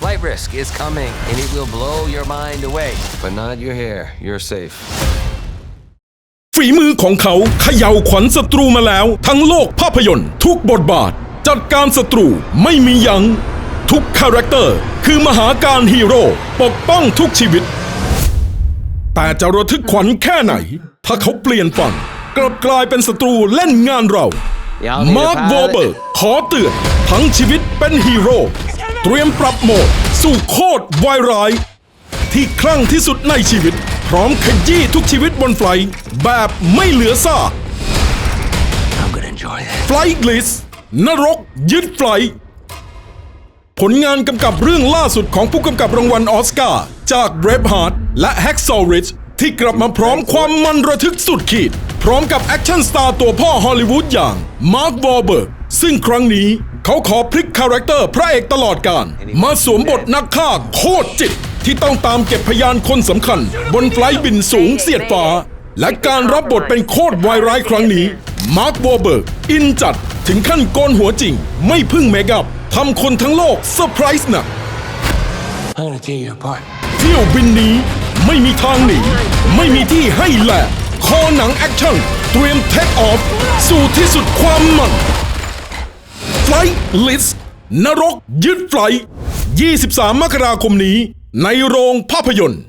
Flight risk is coming, and it will blow your mind away. But not your hair. You're safe. ฝีมือของเขาเขย่าวขวัญศัตรูมาแล้ว ทั้งโลกภาพยนตร์ ทุกบทบาท จัดการศัตรูไม่มียัง้ง ทุกคาแรคเตอร์ คือมหาการฮีโร่ ปกป้องทุกชีวิต แต่จะระทึกขวัญแค่ไหน ถ้าเขาเปลี่ยนฝั่งกลับกลายเป็นศัตรูเล่นงานเรา Y'all need มาร์ a ควอ pilot? เบิร์กขอเตือนทั้งชีวิตเป็นฮีโร่ เตรียมปรับโหมด สู่โคตรวายร้าย ที่คลั่งที่สุดในชีวิต พร้อมขยี้ทุกชีวิตบนไฟลท์แบบไม่เหลือซาก I'm gonna enjoy that. ไฟล์ลิสนรกยึดไฟลท์ผลงานกำกับเรื่องล่าสุดของผู้กำกับรางวัลออสการ์จาก Braveheart และ Hacksaw Ridge ที่กลับมาพร้อมความมันระทึกสุดขีด พร้อมกับแอคชั่นสตาร์ตัวพ่อฮอลลีวูดอย่างมาร์ควอ l เบิร์กซึ่งครั้งนี้ เขาขอพลิกคาแรคเตอร์พระเอกตลอดการ มาสวมบทนักฆ่าโคตรจิต ที่ต้องตามเก็บพยานคนสำคัญ บนไฟลท์บินสูงเสียดฟ้า และการรับบทเป็นโคตรวายร้ายครั้งนี้ มาร์ควอ l เบิร์ก อินจัด ถึงขั้นโกนหัวจริง ไม่พึ่งเมคอัพทำคนทั้งโลกเซอร์ไพรส์หนัก I'm gonna tear you apart. เที่ยวบินนี้ไม่มีทางหนีไม่มีที่ให้แหลกคอหนังแอคชั่นเตรียมเทคออฟสู่ที่สุดความมัน ลิสนรกยึดไฟ 23 มกราคมนี้ในโรงภาพยนตร์